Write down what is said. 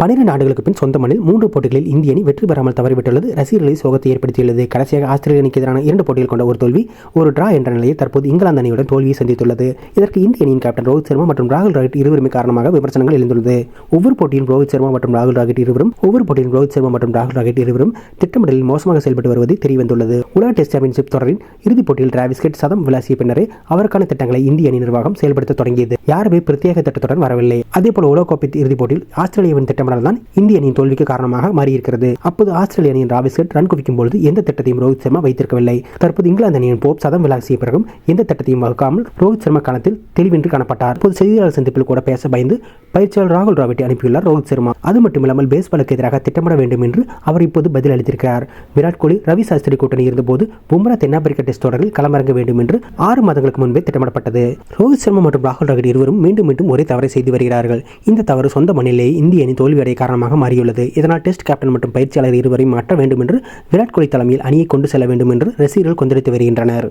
பன்னிரண்டு ஆண்டுகளுக்கு பின் சொந்த மண்ணில் மூன்று போட்டிகளில் இந்திய அணி வெற்றி பெறாமல் தவறிவிட்டுள்ளது. ரசிகர்களை சோகத்தை ஏற்படுத்தியுள்ளது. கடைசியாக ஆஸ்திரேலிய அணிக்கு எதிரான இரண்டு போட்டிகள் கொண்ட ஒரு தோல்வி ஒரு டிரா என்ற நிலையில் தற்போது இங்கிலாந்து அணியுடன் தோல்வியை சந்தித்துள்ளது. இதற்கு இந்திய அணியின் கேப்டன் ரோஹித் சர்மா மற்றும் ராகுல் ராகிட் இருவருமே காரணமாக விமர்சனங்கள் எழுந்துள்ளது. ஒவ்வொரு போட்டியும் ரோஹித் சர்மா மற்றும் ராகுல் ராகிட் இருவரும் ஒவ்வொரு போட்டியும் ரோஹித் சர்மா மற்றும் ராகுல் ராகிட் இருவரும் திட்டமிடலில் மோசமாக செயல்பட்டு வருவது தெரியவந்துள்ளது. உலக டெஸ்ட் சாம்பியன்ஷிப் தொடரின் இறுதிப் போட்டியில் டிராவிஸ் ஹெட் சதம் விளாசிய பின்னரே அவருக்கான திட்டங்களை இந்திய அணி நிர்வாகம் செயல்படுத்த தொடங்கியது. யாருமே பிரத்யேக திட்டத்துடன் வரவில்லை. அதேபோல உலகக்கோப்பை இறுதிப் போட்டியில் ஆஸ்திரேலியாவின் திட்டமிடல் தான் இந்திய அணியின் தோல்விக்கு காரணமாக மாறியிருக்கிறது. அப்போது ஆஸ்திரேலிய அணியின் ராவிஸ்கட் ரன் குவிக்கும் பொழுது எந்த திட்டத்தையும் ரோஹித் சர்மா வைத்திருக்கவில்லை. தற்போது இங்கிலாந்து அணியின் போப் சதம் விளாசிய பிறகும் எந்த திட்டத்தையும் வகுக்காமல் ரோஹித் சர்மா காலத்தில் தெளிவின்றி காணப்பட்டார். பொது செய்தியாளர் சந்திப்பில் கூட பேச பயந்து பயிற்சியாளர் ராகுல் டிராவிட்டை அனுப்பியுள்ளார் ரோஹித் சர்மா. அது மட்டுமில்லாமல் பேஸ்பாலுக்கு எதிராக திட்டமிட வேண்டும் என்று அவர் இப்போது பதில் அளித்திருக்கிறார் விராட் கோலி ரவி சாஸ்திரி கூட்டணி இருந்தபோது பும்ரா தென்னாப்பிரிக்க டெஸ்ட் தொடரில் களமிறங்க வேண்டும் என்று ஆறு மாதங்களுக்கு முன்பே திட்டமிடப்பட்டது. ரோஹித் சர்மா மற்றும் ராகுல் டிராவிட் இருவரும் மீண்டும் மீண்டும் ஒரே தவறை செய்து வருகிறார்கள். இந்த தவறு சொந்த மண்ணிலேயே இந்திய அணி தோல்வி தோல்வியடைய காரணமாக மாறியுள்ளது. இதனால் டெஸ்ட் கேப்டன் மற்றும் பயிற்சியாளர் இருவரையும் மாற்ற வேண்டும் என்று விராட் கோலி தலைமையில் அணியை கொண்டு செல்ல வேண்டும் என்று ரசிகர்கள் கொந்தளித்து வருகின்றனர்.